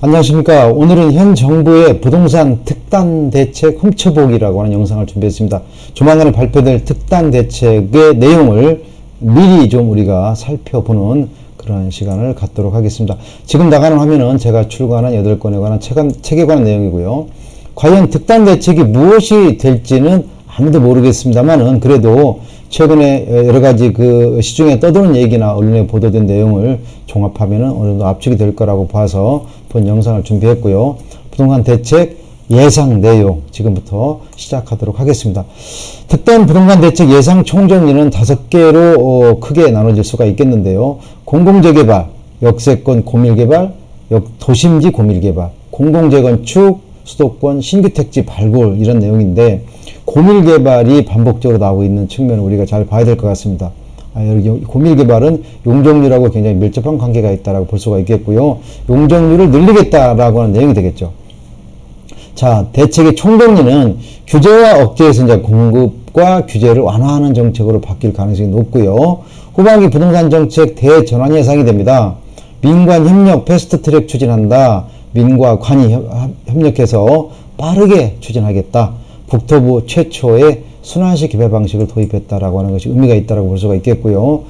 안녕하십니까. 오늘은 현 정부의 부동산 특단 대책 훔쳐보기라고 하는 영상을 준비했습니다. 조만간에 발표될 특단 대책의 내용을 미리 좀 우리가 살펴보는 그런 시간을 갖도록 하겠습니다. 지금 나가는 화면은 제가 출간한 8건에 관한 책, 책에 관한 내용이고요. 과연 특단 대책이 무엇이 될지는 아무도 모르겠습니다만은 그래도 최근에 여러 가지 그 시중에 떠도는 얘기나 언론에 보도된 내용을 종합하면은 어느 정도 압축이 될 거라고 봐서 본 영상을 준비했고요. 부동산 대책 예상 내용 지금부터 시작하도록 하겠습니다. 특단 부동산 대책 예상 총정리는 다섯 개로 어, 크게 나눠질 수가 있겠는데요. 공공재개발, 역세권 고밀개발, 역 도심지 고밀개발, 공공재건축, 수도권 신규 택지 발굴 이런 내용인데 고밀 개발이 반복적으로 나오고 있는 측면을 우리가 잘 봐야 될 것 같습니다. 아, 고밀 개발은 용적률하고 굉장히 밀접한 관계가 있다라고 볼 수가 있겠고요. 용적률을 늘리겠다라고 하는 내용이 되겠죠. 자, 대책의 총정리는 규제와 억제에서 이제 공급과 규제를 완화하는 정책으로 바뀔 가능성이 높고요. 후반기 부동산 정책 대전환 예상이 됩니다. 민관 협력 패스트 트랙 추진한다. 민과 관이 협- 협력해서 빠르게 추진하겠다. 국토부 최초의 순환식 개발 방식을 도입했다라고 하는 것이 의미가 있다라고 볼 수가 있겠고요.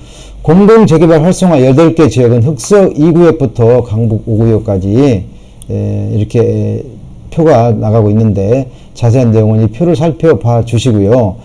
공동 재개발 활성화 8개 지역은 흑석 2구역부터 강북 5구역까지 이렇게 표가 나가고 있는데 자세한 내용은 이 표를 살펴봐 주시고요.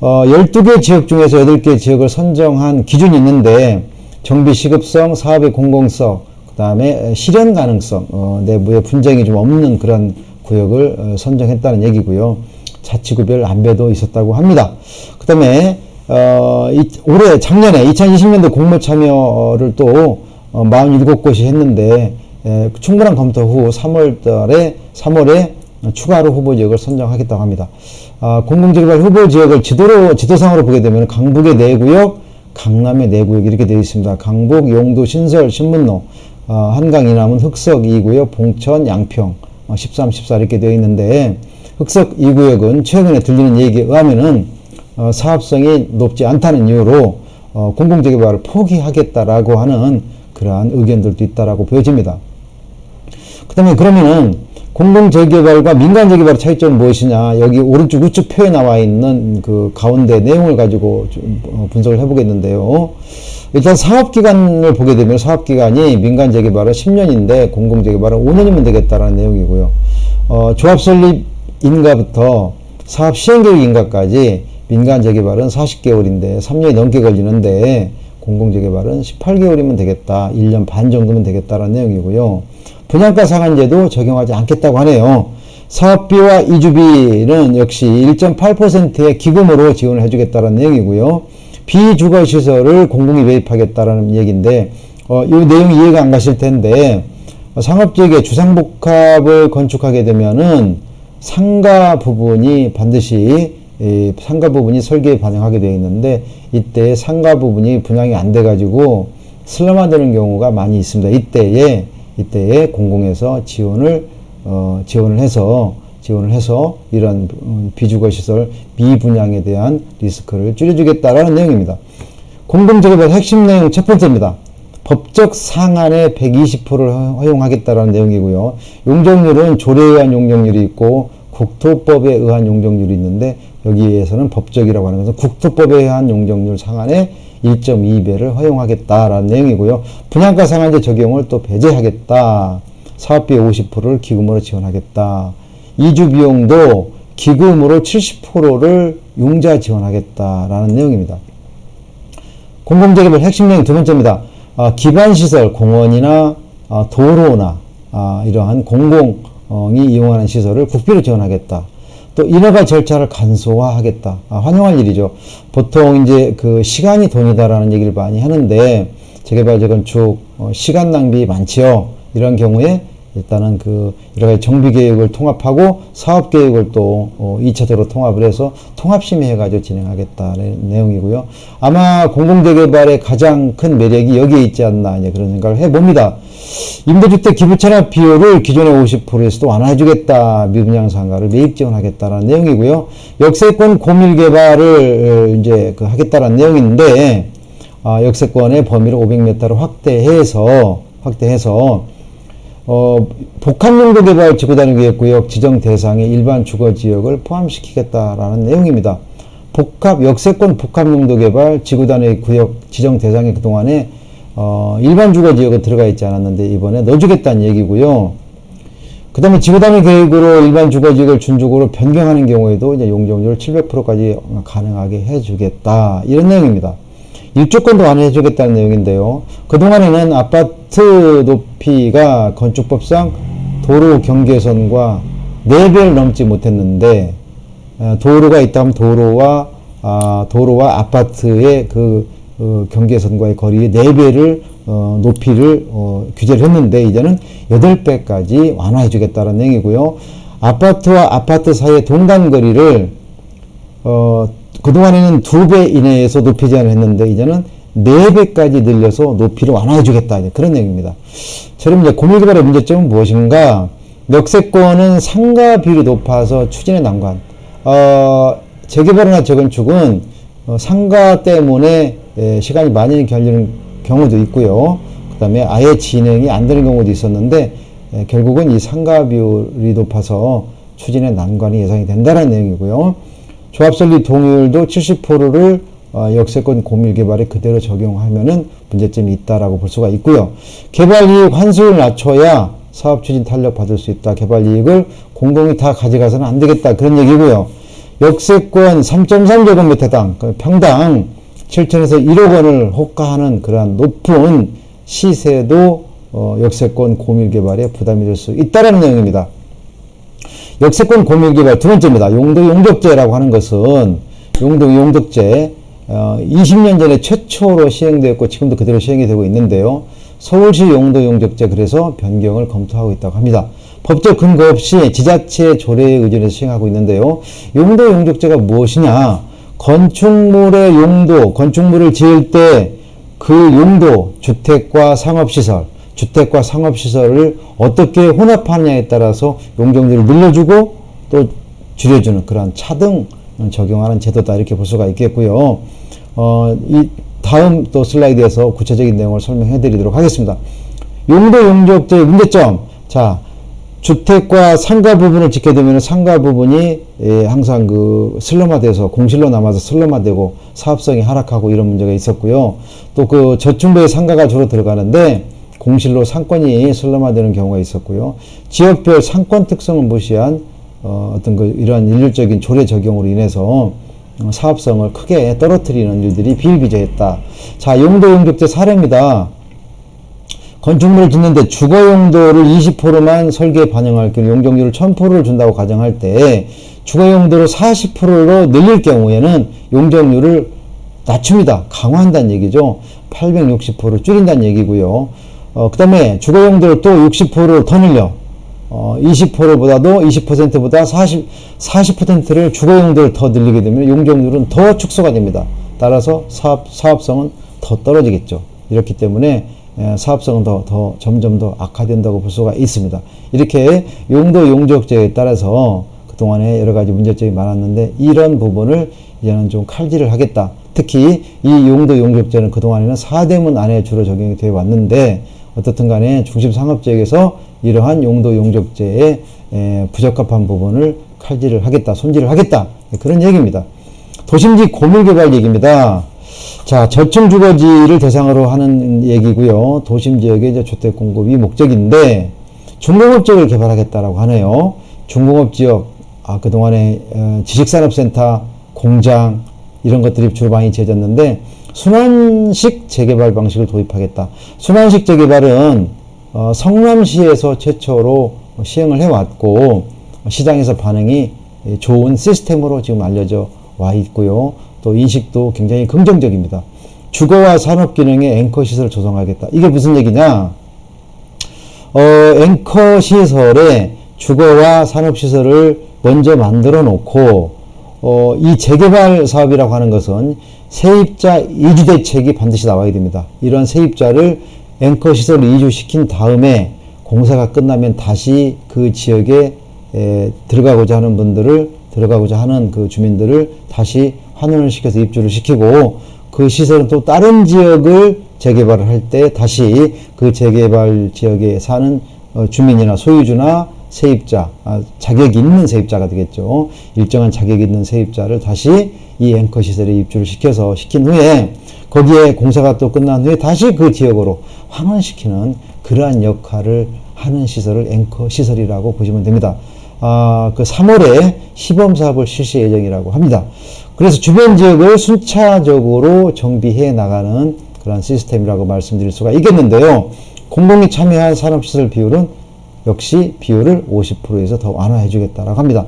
어, 12개 지역 중에서 8개 지역을 선정한 기준이 있는데 정비 시급성, 사업의 공공성, 그 다음에 실현 가능성, 어, 내부에 분쟁이 좀 없는 그런 구역을 어, 선정했다는 얘기고요. 자치구별 안배도 있었다고 합니다. 그 다음에 어, 이, 올해 작년에 2020년도 공모 참여를 또 어, 47곳이 했는데 에, 충분한 검토 후 3월달에 3월에 추가로 후보 지역을 선정하겠다고 합니다. 아, 공공재개발 후보 지역을 지도로 지도상으로 보게 되면 강북의 네 구역, 강남의 네 구역 이렇게 되어 있습니다. 강북, 용도, 신설, 신문로, 어, 한강 이남은 흑석 2구역, 봉천, 양평 어, 13, 14 이렇게 되어 있는데 흑석 2구역은 최근에 들리는 얘기에 의하면은 어, 사업성이 높지 않다는 이유로 어, 공공재개발을 포기하겠다라고 하는 그러한 의견들도 있다라고 보여집니다. 그 다음에 그러면은 공공재개발과 민간재개발의 차이점은 무엇이냐 여기 오른쪽 우측 표에 나와 있는 그 가운데 내용을 가지고 좀 어, 분석을 해보겠는데요 일단 사업기간을 보게 되면 사업기간이 민간재개발은 10년인데 공공재개발은 5년이면 되겠다라는 내용이고요 어, 조합 설립 인가부터 사업 시행계획 인가까지 민간재개발은 40개월인데 3년이 넘게 걸리는데 공공재개발은 18개월이면 되겠다. 1년 반 정도면 되겠다라는 내용이고요. 분양가 상한제도 적용하지 않겠다고 하네요. 사업비와 이주비는 역시 1.8%의 기금으로 지원을 해주겠다는 내용이고요. 비주거 시설을 공공이 매입하겠다라는 얘기인데 어, 이 내용이 이해가 안 가실 텐데 어, 상업지역에 주상복합을 건축하게 되면은 상가 부분이 반드시 이 상가 부분이 설계에 반영하게 되어 있는데 이때 상가 부분이 분양이 안 돼 가지고 슬럼화되는 경우가 많이 있습니다. 이때에 이때에 공공에서 지원을 어, 지원을 해서 지원을 해서 이런 음, 비주거 시설 미분양에 대한 리스크를 줄여주겠다라는 내용입니다. 공동재개발 핵심 내용 첫 번째입니다. 법적 상한의 120%를 허용하겠다라는 내용이고요. 용적률은 조례에 의한 용적률이 있고 국토법에 의한 용적률이 있는데 여기에서는 법적이라고 하는 것은 국토법에 의한 용적률 상한의 1.2배를 허용하겠다라는 내용이고요. 분양가 상한제 적용을 또 배제하겠다. 사업비의 50%를 기금으로 지원하겠다. 이주 비용도 기금으로 70%를 융자 지원하겠다라는 내용입니다. 공공재개발 핵심 내용 두 번째입니다. 아, 기반시설, 공원이나 아, 도로나 아, 이러한 공공이 이용하는 시설을 국비로 지원하겠다. 또 인허가 절차를 간소화하겠다. 아, 환영할 일이죠. 보통 이제 그 시간이 돈이다라는 얘기를 많이 하는데 재개발 재건축 어, 시간 낭비 많지요. 이런 경우에 일단은 그 여러 가지 정비 계획을 통합하고 사업 계획을 또 어, 2차적으로 통합을 해서 통합 심의해 가지고 진행하겠다는 내용이고요. 아마 공공재개발의 가장 큰 매력이 여기에 있지 않나 이제 그런 생각을 해 봅니다. 임대주택 기부 체납 비율을 기존의 50%에서도 완화해 주겠다. 미분양 상가를 매입 지원하겠다라는 내용이고요. 역세권 고밀 개발을 어, 이제 그 하겠다라는 내용인데 아, 역세권의 범위를 500m로 확대해서 확대해서 어, 복합용도 개발 지구단위계획구역 지정 대상의 일반 주거 지역을 포함시키겠다라는 내용입니다. 복합 역세권 복합용도 개발 지구단위 구역 지정 대상에 그동안에 어, 일반 주거 지역은 들어가 있지 않았는데 이번에 넣어주겠다는 얘기고요. 그 다음에 지구단위 계획으로 일반 주거 지역을 준주거로 변경하는 경우에도 이제 용적률 700%까지 가능하게 해주겠다. 이런 내용입니다. 일조권도 완화해주겠다는 내용인데요. 그동안에는 아파트 높이가 건축법상 도로 경계선과 4배를 넘지 못했는데, 어, 도로가 있다면 도로와, 아, 도로와 아파트의 그, 어, 경계선과의 거리의 4배를, 어, 높이를, 어, 규제를 했는데, 이제는 8배까지 완화해 주겠다는 얘기고요. 아파트와 아파트 사이의 동간 거리를, 어, 그동안에는 두 배 이내에서 높이 제한을 했는데 이제는 네 배까지 늘려서 높이를 완화해 주겠다. 그런 얘기입니다. 저럼 이제 고밀개발의 문제점은 무엇인가? 역세권은 상가 비율이 높아서 추진의 난관. 어, 재개발이나 재건축은 어, 상가 때문에 에, 시간이 많이 걸리는 경우도 있고요. 그 다음에 아예 진행이 안 되는 경우도 있었는데 에, 결국은 이 상가 비율이 높아서 추진의 난관이 예상이 된다는 내용이고요. 조합설립 동의율도 70%를 어, 역세권 고밀 개발에 그대로 적용하면은 문제점이 있다라고 볼 수가 있고요. 개발 이익 환수율 낮춰야 사업 추진 탄력 받을 수 있다. 개발 이익을 공공이 다 가져가서는 안 되겠다. 그런 얘기고요. 역세권 3.3제곱미터당 그 평당 7천에서 1억 원을 호가하는 그러한 높은 시세도 어, 역세권 고밀 개발에 부담이 될 수 있다라는 내용입니다. 역세권 고밀개발 두 번째입니다. 용도 용적제라고 하는 것은 용도 용적제 어, 20년 전에 최초로 시행되었고 지금도 그대로 시행이 되고 있는데요. 서울시 용도 용적제 그래서 변경을 검토하고 있다고 합니다. 법적 근거 없이 지자체 조례에 의존해서 시행하고 있는데요. 용도 용적제가 무엇이냐? 건축물의 용도, 건축물을 지을 때 그 용도, 주택과 상업시설, 주택과 상업시설을 어떻게 혼합하느냐에 따라서 용적률을 늘려주고 또 줄여주는 그러한 차등 적용하는 제도다 이렇게 볼 수가 있겠고요. 어, 이 다음 또 슬라이드에서 구체적인 내용을 설명해 드리도록 하겠습니다. 용도 용적제의 문제점. 자, 주택과 상가 부분을 짓게 되면 상가 부분이 예, 항상 그 슬럼화돼서 공실로 남아서 슬럼화되고 사업성이 하락하고 이런 문제가 있었고요. 또 그 저층부의 상가가 주로 들어가는데 공실로 상권이 슬럼화되는 경우가 있었고요. 지역별 상권 특성을 무시한 어, 어떤 그 이러한 일률적인 조례 적용으로 인해서 어, 사업성을 크게 떨어뜨리는 일들이 비일비재했다. 자, 용도 용적제 사례입니다. 건축물을 짓는데 주거 용도를 20%만 설계에 반영할 경우 용적률을 1000%를 준다고 가정할 때 주거 용도를 40%로 늘릴 경우에는 용적률을 낮춥니다. 강화한다는 얘기죠. 860% 줄인다는 얘기고요. 어, 그 다음에 주거 용도를 또 60%를 더 늘려. 어, 20%보다도 20%보다 40, 40%를 주거 용도를 더 늘리게 되면 용적률은 더 축소가 됩니다. 따라서 사업, 사업성은 더 떨어지겠죠. 이렇기 때문에 에, 사업성은 더, 더 점점 더 악화된다고 볼 수가 있습니다. 이렇게 용도 용적제에 따라서 그동안에 여러 가지 문제점이 많았는데 이런 부분을 이제는 좀 칼질을 하겠다. 특히 이 용도 용적제는 그동안에는 4대문 안에 주로 적용이 되어 왔는데 어떻든 간에 중심 상업지역에서 이러한 용도 용적제의 에, 부적합한 부분을 칼질을 하겠다, 손질을 하겠다. 그런 얘기입니다. 도심지 고밀개발 얘기입니다. 자, 저층 주거지를 대상으로 하는 얘기고요. 도심 지역의 주택 공급이 목적인데 중공업 지역을 개발하겠다라고 하네요. 중공업 지역, 아, 그동안에 어, 지식산업센터, 공장 이런 것들이 주로 많이 지어졌는데 순환식 재개발 방식을 도입하겠다. 순환식 재개발은 어, 성남시에서 최초로 시행을 해왔고 시장에서 반응이 좋은 시스템으로 지금 알려져 와 있고요. 또 인식도 굉장히 긍정적입니다. 주거와 산업 기능의 앵커 시설을 조성하겠다. 이게 무슨 얘기냐? 어, 앵커 시설에 주거와 산업 시설을 먼저 만들어 놓고 어, 이 재개발 사업이라고 하는 것은 세입자 이주 대책이 반드시 나와야 됩니다. 이러한 세입자를 앵커 시설을 이주시킨 다음에 공사가 끝나면 다시 그 지역에 에, 들어가고자 하는 분들을 들어가고자 하는 그 주민들을 다시 환원을 시켜서 입주를 시키고 그 시설은 또 다른 지역을 재개발을 할 때 다시 그 재개발 지역에 사는 어, 주민이나 소유주나 세입자, 아, 자격이 있는 세입자가 되겠죠. 일정한 자격이 있는 세입자를 다시 이 앵커 시설에 입주를 시켜서 시킨 후에 거기에 공사가 또 끝난 후에 다시 그 지역으로 환원시키는 그러한 역할을 하는 시설을 앵커 시설이라고 보시면 됩니다. 아, 그 3월에 시범 사업을 실시 예정이라고 합니다. 그래서 주변 지역을 순차적으로 정비해 나가는 그런 시스템이라고 말씀드릴 수가 있겠는데요. 공공이 참여한 산업시설 비율은 역시 비율을 50%에서 더 완화해 주겠다라고 합니다.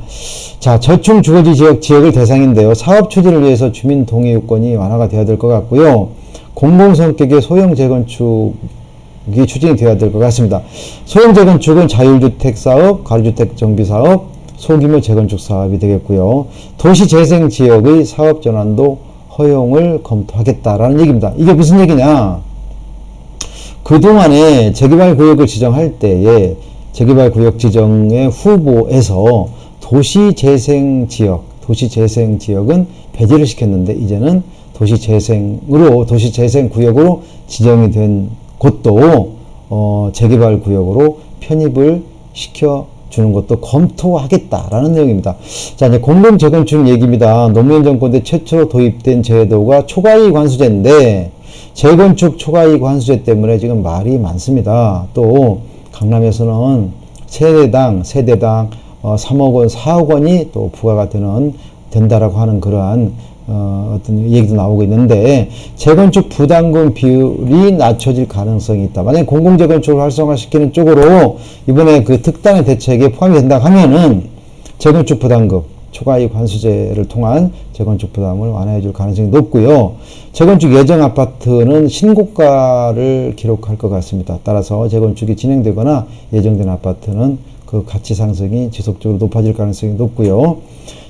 자, 저층 주거지 지역 지역을 대상인데요. 사업 추진을 위해서 주민 동의 요건이 완화가 되어야 될 것 같고요. 공공 성격의 소형 재건축이 추진이 되어야 될 것 같습니다. 소형 재건축은 자율주택 사업, 가로주택 정비 사업, 소규모 재건축 사업이 되겠고요. 도시 재생 지역의 사업 전환도 허용을 검토하겠다라는 얘기입니다. 이게 무슨 얘기냐? 그동안에 재개발 구역을 지정할 때에 재개발 구역 지정의 후보에서 도시 재생 지역, 도시 재생 지역은 배제를 시켰는데 이제는 도시 재생으로 도시 재생 구역으로 지정이 된 곳도 어, 재개발 구역으로 편입을 시켜 주는 것도 검토하겠다라는 내용입니다. 자, 이제 공동 재건축 얘기입니다. 노무현 정권 때 최초로 도입된 제도가 초과이익 관수제인데 재건축 초과이익 관수제 때문에 지금 말이 많습니다. 또 강남에서는 세대당 세대당 어, 3억 원, 4억 원이 또 부과가 되는 된다라고 하는 그러한 어, 어떤 얘기도 나오고 있는데 재건축 부담금 비율이 낮춰질 가능성이 있다. 만약 공공재건축을 활성화시키는 쪽으로 이번에 그 특단의 대책에 포함이 된다 하면은 재건축 부담금 초과이익 환수제를 통한 재건축 부담을 완화해 줄 가능성이 높고요. 재건축 예정 아파트는 신고가를 기록할 것 같습니다. 따라서 재건축이 진행되거나 예정된 아파트는 그 가치 상승이 지속적으로 높아질 가능성이 높고요.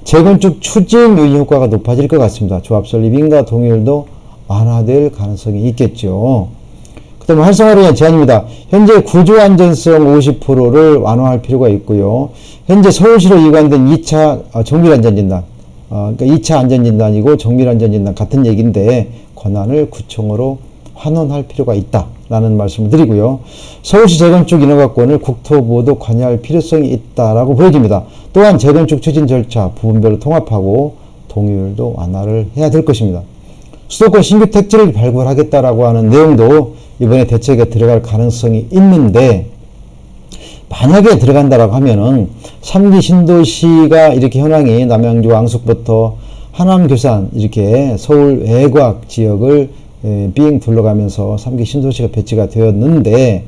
재건축 추진 유인 효과가 높아질 것 같습니다. 조합 설립 인가 동의율도 완화될 가능성이 있겠죠. 그 다음에 활성화를 위한 제안입니다. 현재 구조 안전성 50%를 완화할 필요가 있고요. 현재 서울시로 이관된 2차 정밀 안전 진단, 어, 그러니까 2차 안전 진단이고 정밀 안전 진단 같은 얘기인데 권한을 구청으로 환원할 필요가 있다라는 말씀을 드리고요. 서울시 재건축 인허가권을 국토부도 관여할 필요성이 있다라고 보여집니다. 또한 재건축 추진 절차 부분별로 통합하고 동의율도 완화를 해야 될 것입니다. 수도권 신규 택지를 발굴하겠다라고 하는 내용도 이번에 대책에 들어갈 가능성이 있는데 만약에 들어간다라고 하면은 3기 신도시가 이렇게 현황이 남양주 왕숙부터 하남 교산 이렇게 서울 외곽 지역을 빙 둘러가면서 3기 신도시가 배치가 되었는데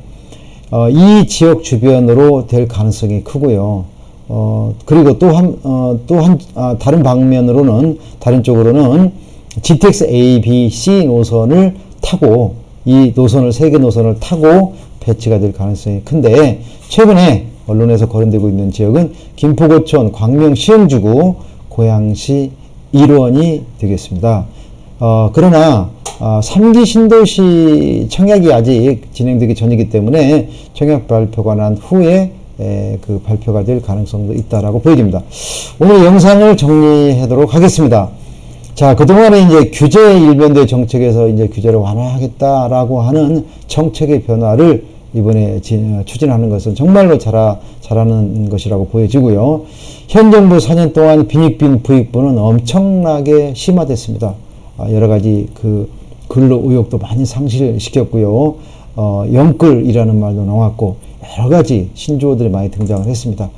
어, 이 지역 주변으로 될 가능성이 크고요. 어, 그리고 또 한, 어, 또 한, 아, 다른 방면으로는, 다른 쪽으로는 GTX A, B, C 노선을 타고, 이 노선을, 세 개 노선을 타고 배치가 될 가능성이 큰데, 최근에 언론에서 거론되고 있는 지역은 김포고촌, 광명 시흥주구, 고양시 일원이 되겠습니다. 어, 그러나, 어, 3기 신도시 청약이 아직 진행되기 전이기 때문에 청약 발표가 난 후에 에, 그 발표가 될 가능성도 있다라고 보여집니다. 오늘 영상을 정리하도록 하겠습니다. 자, 그동안에 이제 규제 일변도의 정책에서 이제 규제를 완화하겠다라고 하는 정책의 변화를 이번에 진, 추진하는 것은 정말로 잘하, 잘하는 것이라고 보여지고요. 현 정부 4년 동안 빈익빈 부익부는 엄청나게 심화됐습니다. 아, 여러 가지 그 근로 의욕도 많이 상실시켰고요. 어, 영끌이라는 말도 나왔고 여러 가지 신조어들이 많이 등장을 했습니다.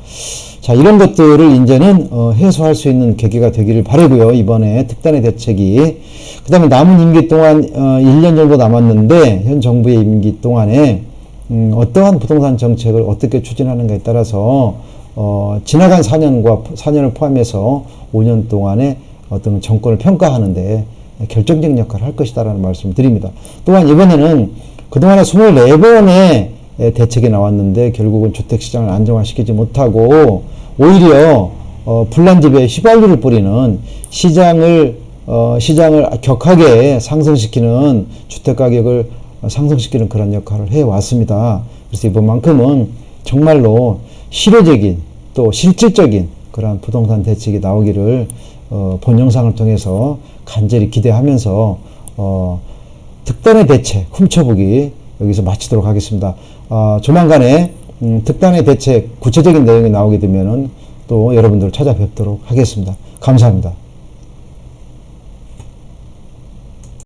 자, 이런 것들을 이제는 어, 해소할 수 있는 계기가 되기를 바라고요. 이번에 특단의 대책이. 그 다음에 남은 임기 동안 어, 1년 정도 남았는데 현 정부의 임기 동안에 음, 어떠한 부동산 정책을 어떻게 추진하는가에 따라서 어, 지나간 4년과 4년을 포함해서 5년 동안의 어떤 정권을 평가하는데 결정적 역할을 할 것이다라는 말씀을 드립니다. 또한 이번에는 그동안에 24번의 대책이 나왔는데 결국은 주택시장을 안정화시키지 못하고 오히려 어, 불난집에 휘발유를 뿌리는 시장을 어, 시장을 격하게 상승시키는 주택 가격을 상승시키는 그런 역할을 해 왔습니다. 그래서 이번만큼은 정말로 실효적인 또 실질적인 그러한 부동산 대책이 나오기를 어, 본 영상을 통해서 간절히 기대하면서 어, 특단의 대책 훔쳐보기 여기서 마치도록 하겠습니다. 어, 조만간에 음, 특단의 대책 구체적인 내용이 나오게 되면은 또 여러분들 찾아뵙도록 하겠습니다. 감사합니다.